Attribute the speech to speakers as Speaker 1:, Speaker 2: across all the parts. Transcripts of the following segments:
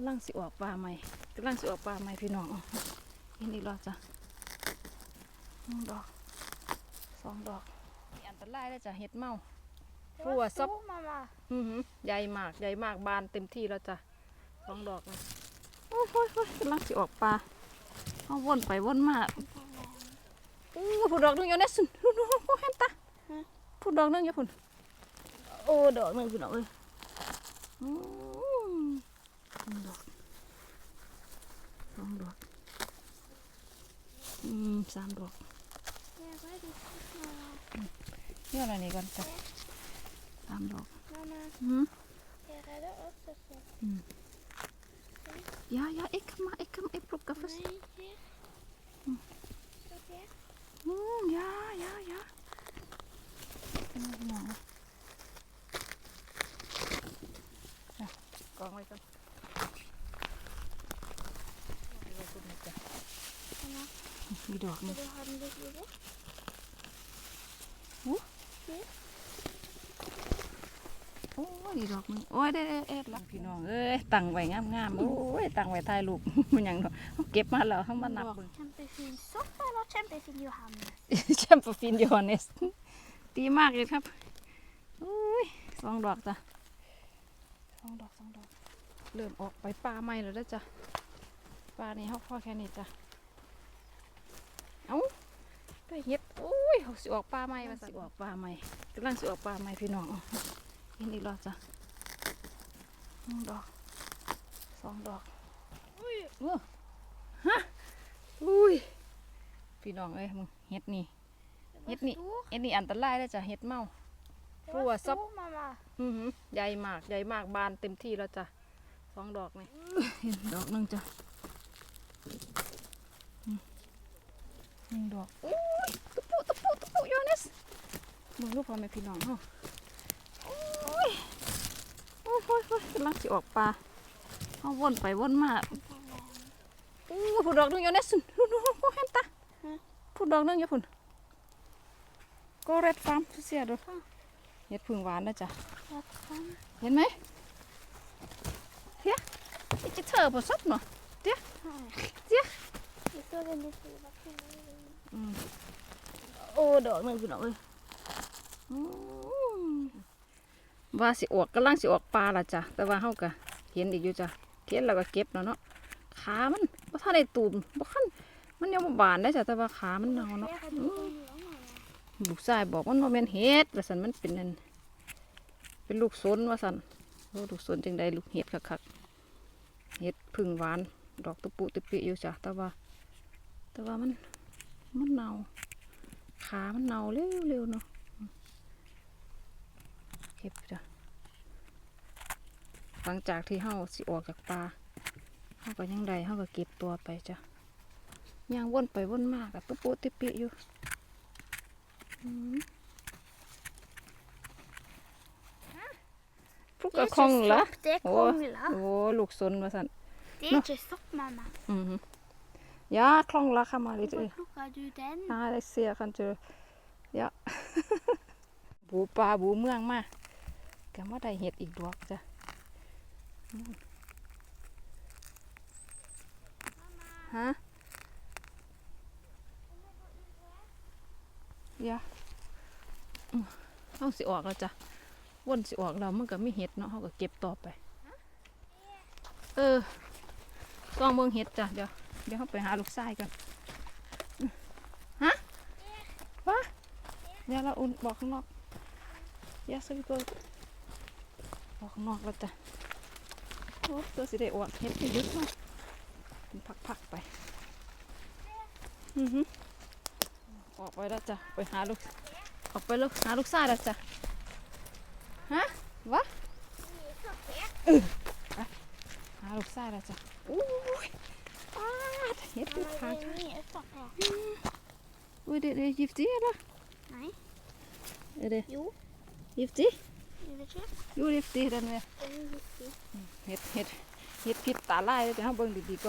Speaker 1: กำลังสิออกปลาใหม่กำลังสิออกปลาใหม่พี่น้องเอาเห็นอีกแล้วจ้ะหนึ่งดอกสองดอกนี่อันตรายแล้วจ้ะเห็ดเมาฟัวซับ
Speaker 2: มามา
Speaker 1: อือหือใหญ่มากใหญ่มากบานเต็มที่แล้วจ้ะสองดอกเลยโอ้ยโอ้ยโอ้ยกำลังสิออกปลาเอาวนไปวนมาอู้ผู้ดอกหนึงอยู่เนี่ยสุนนู่นนู่นนู่นเห็นตาผู้ดอกหนึงอยู่พุ่นโอ้ดอกหนึงพี่น้องเอ้ย อืมหนึ่งดอกสองดอก อืมสามดอก
Speaker 2: เนี่ยก็ดูมามา
Speaker 1: นี่อะไรนี่ก่อนจ้ะสามดอก
Speaker 2: มามา
Speaker 1: อืม
Speaker 2: เดี๋ยวเราเอาสักหน่อย
Speaker 1: Ja, ja, ik ga maar, ik ga ik pluk even.
Speaker 2: ไม่เจ๊โอเค
Speaker 1: Mm, ja, ja, ja. Mm, ja. Ja, kom maar dan. มีดอกหนึง
Speaker 2: ดูหันดูดูดู
Speaker 1: โอ้ยดอกหนึงโอ้ยได้ได้เอ็ดละพี่น้องเอ้ยตั้งไว้งามๆโอ้ยตั้งไว้ถ่ายรูปมันหยังดอกเอาเก็บมาแล้วทั้งมานับเบิ่ง
Speaker 2: Kjempefin sopp eller kjempefin Johannes?
Speaker 1: แชมป์ฟินโยเนสดีมากเลยครับอุ้ยสองดอกจ้ะสองดอกสองดอก เริ่มออกไปปลาใหม่แล้วเด้อจ้ะปลานี่เขาพอแค่นี้จ้ะ เอ้าได้เห็ดอุ้ยเขาสิออกปลาใหม่มาสิออกปลาใหม่กำลังสิออกปลาใหม่พี่น้องเอาเห็นอีกแล้วจ้ะหนึ่งดอกสองดอกอุ้ยเว้อฮะอุ้ยพี่น้องเอ้ยมึงเห็ดนี่
Speaker 2: Det
Speaker 1: Vet ni-
Speaker 2: var stor.
Speaker 1: เอ็ดนี่อันตรายเลยจ้ะเห็ดเมา
Speaker 2: Det
Speaker 1: Få
Speaker 2: var
Speaker 1: sopp.
Speaker 2: stor, mamma.
Speaker 1: อือหือใหญ่มากใหญ่มากบานเต็มที่แล้วจ้ะสองดอกนี่เห็นดอกหนึงจ้ะอืม หนึ่งดอกอุ้ยตุปุตุปุตุปุโยเนสมึงลูกพ่อแม่พี่น้องเฮาอุ้ยโอ้ยโอ้ยโอ้ยกำลังสิออกปลาเอาวนไปวนมาอู้ผู้ดอกหนึงโยเนสนู่นนู่นนู่นเห็นตา
Speaker 2: ฮะ
Speaker 1: ผู้ดอกหนึงอยู่พุ่นก็เรดฟาร์มเสียดูเห็ดพึ่งหวานนะจ๊ะ
Speaker 2: Vad fan?
Speaker 1: เห็นไหมเฮียนี่จะเธอผสมเนาะ
Speaker 2: Nej.
Speaker 1: Ja.
Speaker 2: Det står väldigt stora pinnar i den.
Speaker 1: อืม โอ้ดอกหนึ่งพี่น้องเอ้ยว่าสิออกกำลังสิออกปลาละจ้ะแต่ว่าเฮาก็เห็นอีกอยู่จ้ะเห็นแล้วก็เก็บแล้วเนาะขามันบ่ทันได้ตูมบ่คันมันยังบ่บานได้จ้ะแต่ว่าขามันเน่าเนาะ
Speaker 2: Jag hade
Speaker 1: อืม
Speaker 2: ingen mamma.
Speaker 1: ลูกชายบอกมันบ่แม่นเห็ดว่าซั่นมันเป็นนั่นเป็นลูกสนว่าซั่นโอ้ลูกสนจังไดลูกเห็ดคักๆเห็ดพึ่งหวาน ดอกตุปุตุปิอยู่จ้ะแต่ว่า แต่ว่ามัน มันเน่าขามันเน่าเร็วๆเนาะเก็บจ้ะหลังจากที่เฮาสิออกจากป่าเฮาก็ยังใดเฮาก็เก็บตัวไปจ้ะย่างวนไปวนมากับตุปุตุปิอยู่อืมพวก
Speaker 2: Det
Speaker 1: กระ
Speaker 2: är
Speaker 1: คอง
Speaker 2: inte
Speaker 1: เหรอ
Speaker 2: sopp, det är
Speaker 1: Åh.
Speaker 2: krångla.
Speaker 1: โอ้ลูกสนมาสั่น
Speaker 2: Det är
Speaker 1: Nå.
Speaker 2: inte sopp, mamma.
Speaker 1: อืมยาคล่องละ ค่ะมาดิเอ้
Speaker 2: Var plockar du den?
Speaker 1: น่าได้เสียคันเจอยะบูปลาบูเมืองมาก็มาได้เห็ดอีกดอกจ้ะอืมฮะยะอืมเอาสิออกแล้วจ้ะวนสิออกแล้วมันก็ไม่เห็ดเนาะเขาก็เก็บต่อไป เออต้องเมืองเห็ดจ้ะเดี๋ยว เดี๋ยวเขาไปหาลูกชายกันวะเดี๋ยวเราอุ่นบอกข้างนอกยาซื้อตัวบอกข้างนอกแล้วจ้ะโอ้ตัวสิได้อวกเฮ็ดให้ยึดเนาะเป็นพักๆไปอือหือออกไปแล้วจ้ะไปหาลูกออกไปลูกหาลูกชายแล้วจ้ะฮะวะเออไปหาลูกชายแล้วจ้ะอู้ยป้าดเฮ็ดเป็น
Speaker 2: Mamma,
Speaker 1: ทาง
Speaker 2: det är mer sopp här.
Speaker 1: อุ้ยเด็ดเด็ดยิบจี eller
Speaker 2: Nej.
Speaker 1: är det
Speaker 2: Jo,
Speaker 1: giftig
Speaker 2: jag vet inte.
Speaker 1: Jo, giftig den är.
Speaker 2: Den är viktig.
Speaker 1: เห็ดเห็ดเห็ดพิษตาลายเลยแต่เขาเบิ่งดีๆก่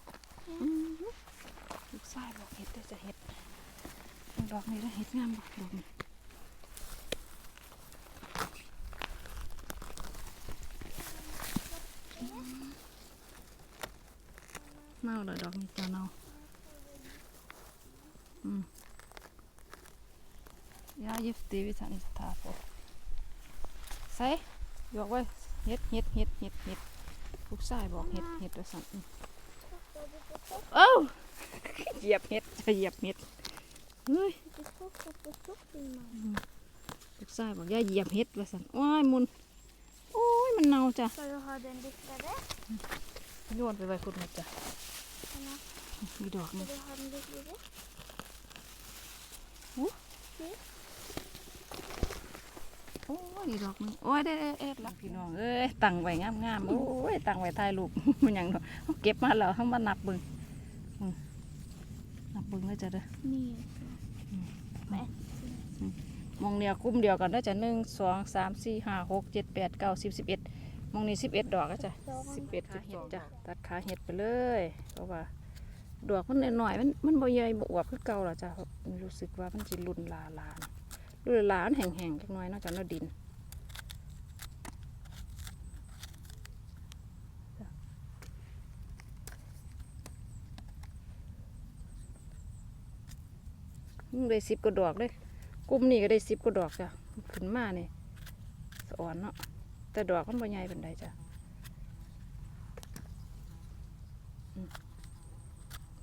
Speaker 1: Ja, còn mấy Ủa? Ủa sắp. Ừ. Được sai bỏ hết đây จะเห็ดดอกนี้ได้เห็ดงามบ่ดอกนี้เน่าเลยดอกนี้จะเน่าอืมยายิบตีวิสันทาโปใส่ยกไว้เห็ดเห็ดเห็ดเห็ดเห็ดลูกชายบอกเห็ดเห็ดวิสันอืม
Speaker 2: Stoppar du på stopp?
Speaker 1: เอ้าเหยียบเห็ดจะเหยียบเห็ดเฮ้ย
Speaker 2: Du stoppar på stopp din mamma.
Speaker 1: ลูกชายบอกอย่าเหยียบเห็ดว่าสันว้ายมุนโอ้ยมันเน่าจ้ะ
Speaker 2: Ska du ha den lyftare?
Speaker 1: โยนไปไว้คุณหมดจ้ะ
Speaker 2: Eller
Speaker 1: มีดอกหนึ
Speaker 2: ska
Speaker 1: ง
Speaker 2: du ha den lyftare?
Speaker 1: โอ้ยดอกหนึงโอ้ยได้ได้เอ็ดละพี่น้องเอ้ยตั้งไว้งามๆโอ้ยตั้งไว้ถ่ายรูปมันยังดอกเอาเก็บมาแล้วทั้งมานับเบิ่งนับเบิ่งแล้จ้ะเด้อ
Speaker 2: Ner.
Speaker 1: มองเดียวกลุ่มเดียวกันได้จ้ะหนึ่งสองสามสี่ห้าหกเจ็ดแปดเก้าสิบสิบเอ็ดมองนี้สิบเอ็ดดอกก็จ้ะสิบเอ็ดสิบสองจ้ะตัดขาเห็ดไปเลยเพราะว่าดอกมันหน่อยมันมันบ่ใหญ่บวบคือเก่าหรอจ้ะรู้สึกว่ามันสิรุนลาลานะ รุนลามันแห้งๆจักน่อยนอกจากเนาดินได้สิบกว่าดอกเลยกลุ่มนี้ก็ได้สิบกว่าดอกจ้ะขึ้นมาเนี่ยสอ่อนเนาะแต่ดอกมันบ่ใหญ่เป็นไดจ้ะ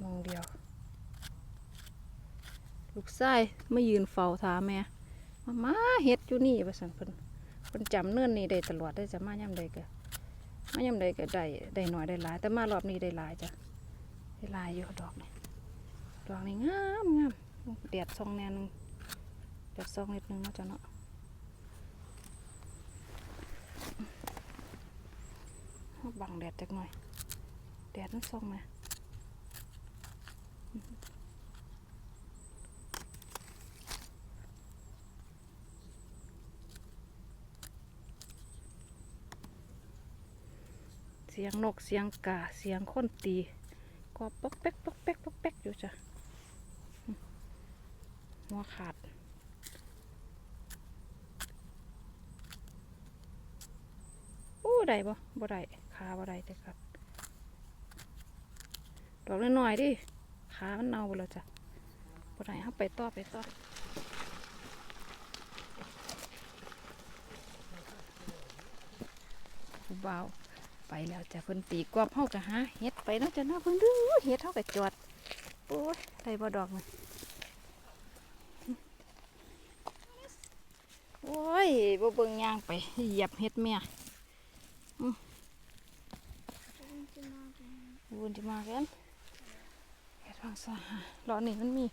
Speaker 1: มองเดียว ลูกชายมายืนเฝ้าถาแม่ มามาเฮ็ดอยู่นี่ว่าซั่นเพิ่นเพิ่นจำเนื่อนนี่ได้ตลอดได้จะมาย่ำใดก็มาย่ำใดก็ได้ได้หน่อยได้หลาย แต่มารอบนี้ได้หลายจ้ะได้หลายอยู่ดอกนี่ดอกนี่งามงามแดดส่องแนวหนึงแดดส่องนิดนึงเนาะจ้ะเนาะบังแดดจักหน่อยแดดมันส่องมา สียงนกเสียงกาเสียงคนตีก็ปอกแป๊กปอกแป๊กปอกแป๊กอยู่จ้ะอืมหัวขาดอู้ได้บ่บ่ได้ขาบ่ได้เด้อครับดอกน้อยๆดิขามันเน่าไปแล้วจ้ะบ่ได้เอาไปต่อไปต่อผู้บ่าว ไปแล้วจ้ะเพิ่นตีกรอบเฮากะหาเฮ็ดไปเนาะจ้ะเนาะเพิ่นดูเฮ็ดเฮากะจอดโอ้ยได้บ่ดอกมันโอ้ยบ่เบิ่งย่างไปเหยียบเฮ็ดแม่
Speaker 2: Ska du inte magen?
Speaker 1: วนที่มากันเฮ็ดฟังซะรอบนี้มันมี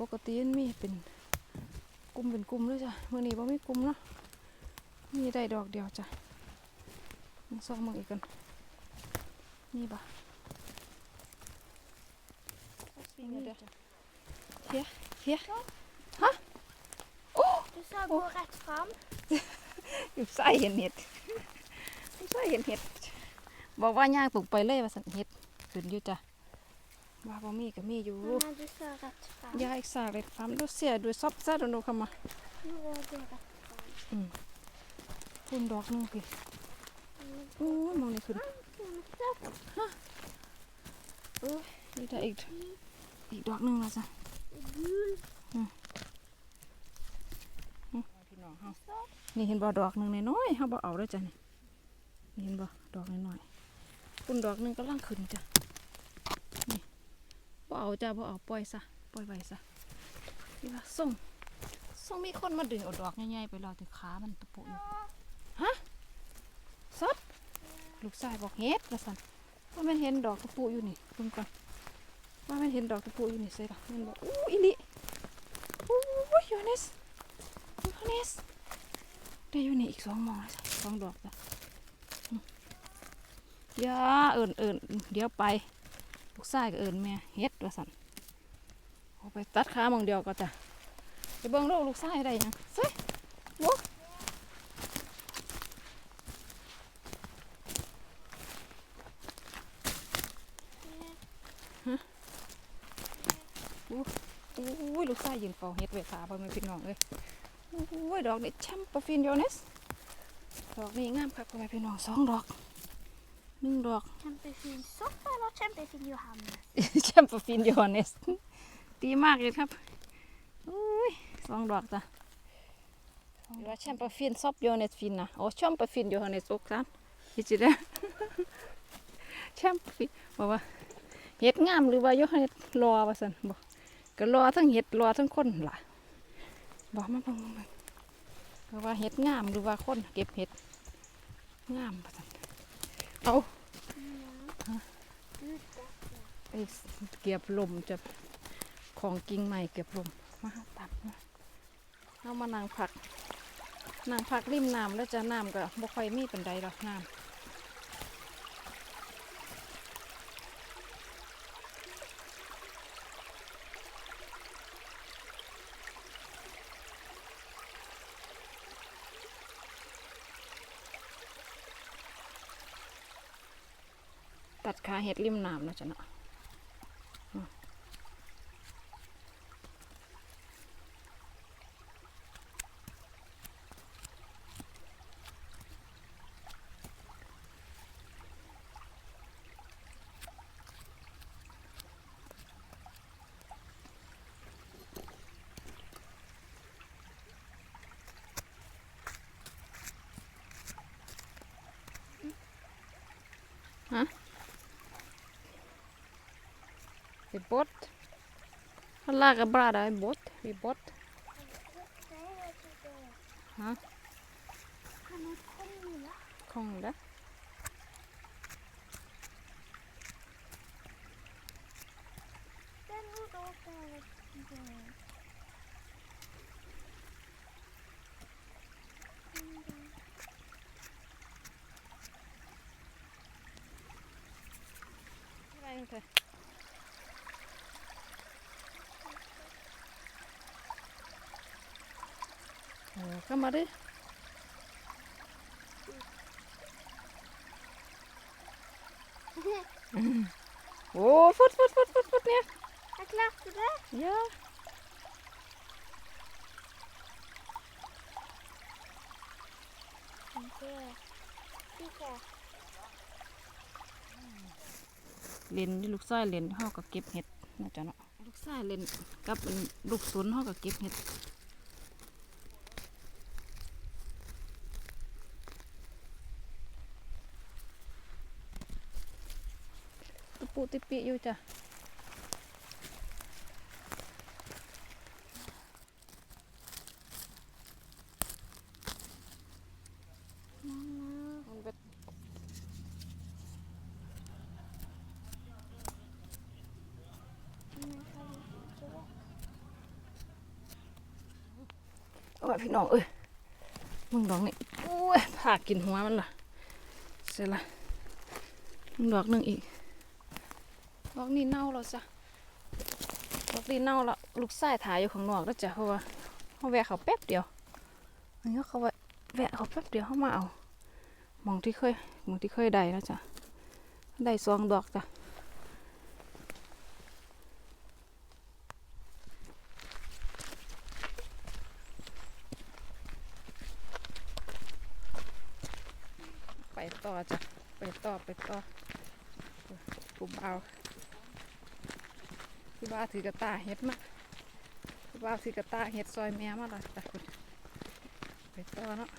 Speaker 1: ปกติมันมีเป็นกลุ่มเป็นกลุ่มเลยจ้ะมื้อนี้บ่มีกลุ่มเนาะมีได้ดอกเดียวจ้ะ มันซองมึงอีกกันนี่บ่
Speaker 2: Vad
Speaker 1: det?
Speaker 2: springer du?
Speaker 1: Hier.
Speaker 2: Du sa gå rätt fram.
Speaker 1: อยู่ใส่เห็นเห็ดอยู่ใส่เห็นเห็ด บอกว่าย่างปลูกไปเลยว่าสันเห็ดขึ้นอยู่จ้ะว่าบ่มีก็มีอยู่
Speaker 2: Mamma, du sa rätt fram.
Speaker 1: ยาอีกสากเลยฟามดูเสียดูซอบซะดูดูเข้ามา
Speaker 2: Nu var det rätt fram.
Speaker 1: พุ่มดอกหนึงพี่ โอ้มองในี่ขึ้น
Speaker 2: Stopp.
Speaker 1: นี่ได้อีกอีกดอกหนึ่งแล้วจ้ะพี่น้องเฮานี่เห็นบ่ดอกหนึ่งน้อยเฮาบ่เอาแล้วจ้ะนี่นี่เห็นบ่ดอกน้อยๆพุ่มดอกหนึ่งกำลังขึ้นจ้ะนี่บ่เอาจ้ะบ่เอาปล่อยซะปล่อยไว้ซะนี่ว่าส่งส่งมีคนมาดึงเอาดอกใหญ่ๆไปแล้วแต่ขามันตะปุอยู่ ลูกชายบอกเฮ็ดละสันว่ามันเห็นดอกกระปูอยู่นี่เบิ่งก่อนว่ามันเห็นดอกกระปูอยู่นี่ใส่ละแมันบอกอู้อีลิอู้ยโยเนสยเนสได้อยู่นี่อีกสองมอแล้วจ้ะสองดอกจ้ะอืมอย่าเอิญเอิญเดี๋ยวไปลูกชายก็เอิญแม่เฮ็ดว่าสั่นเอาไปตัดขามองเดียวก็จ้ะไปเบิ่งลูกลูกชายได้ยังเซ่โว้ อุ้ยลูกชายยืนเฝ้าเฮ็ดไว้ขาพ่อแม่พี่น้องเอ้ยอุ้ยดอกนี่แชมป์ปฟินโยเนสดอกนี่งามครับพ่อแม่พี่น้องสองดอกหนึ่งดอก
Speaker 2: Kämpefin soffa eller kämpefin Johannes?
Speaker 1: แชมป์ฟินโยเนสดีมากเลยครับอุ้ยสองดอกจ้ะหรือว่าแชมป์ฟินซอบโยเนสฟินนะโอ้แชมป์ฟินโยเนสอกซันฮิจิเดะแชมป์ฟินบอกว่าเห็ดงามหรือว่าโยเนสรอว่าสันบอก ก็รอทั้งเห็ดรอทั้งคนล่ะบอกมาเบังมาเบิ่งว่าเห็ดงามหรือว่าคนเก็บเห็ดงามว่าสันเอาไอ้เกียบลมจะของกิ่งใหม่เกียบลมมาตัดมเอามานางผักนางผักริมน้ำแล้วจะน้ำก็บ่ค่อยมีเป็นใดหรอกน้ำ ตัดขาเห็ดริมน้ำนะจ๊ะเนาะ bot. Laga brada i bot. Vi
Speaker 2: bot. Hả? Không
Speaker 1: đó. Thank you. Kom maar dit. Åh, fort, fort, fort, fort, fort ner.
Speaker 2: Jag klappade det.
Speaker 1: Ja.
Speaker 2: Titta.
Speaker 1: เล่นนี่ลูกชายเล่นเฮาก็เก็บเห็ดนะจ๊ะเนาะลูกชายเล่นกับอันลูกสนเฮาก็เก็บเห็ด ปุติปิอยู่จ้ะ
Speaker 2: Mamma.
Speaker 1: มันเป็นโอ้ยพี่น้องเอ้ย มึงดอกนี่โอ้ยผ่ากินหัวมันล่ะ เสร็จละมึงดอกหนึ่งอีก ดอกนี้เน่าแล้วจ้ะดอกนี้เน่าแล้วลูกไส้ถ่ายอยู่ข้างนอกแล้วจ้ะเพราะว่าเขาแวะเขาแป๊บเดียวอันนี้เขาแวะแวะเขาแป๊บเดียวเขามาเอามองที่เคยมองที่เคยได้แล้วจ้ะได้สองดอกจ้ะไปต่อจ้ะไปต่อไปต่อกูเบา พี่บ้าถือกระตาเฮ็ดมาพี่บ้าถือกระตาเฮ็ดซอยแม่มาละแต่คุณไปต่อเนาะ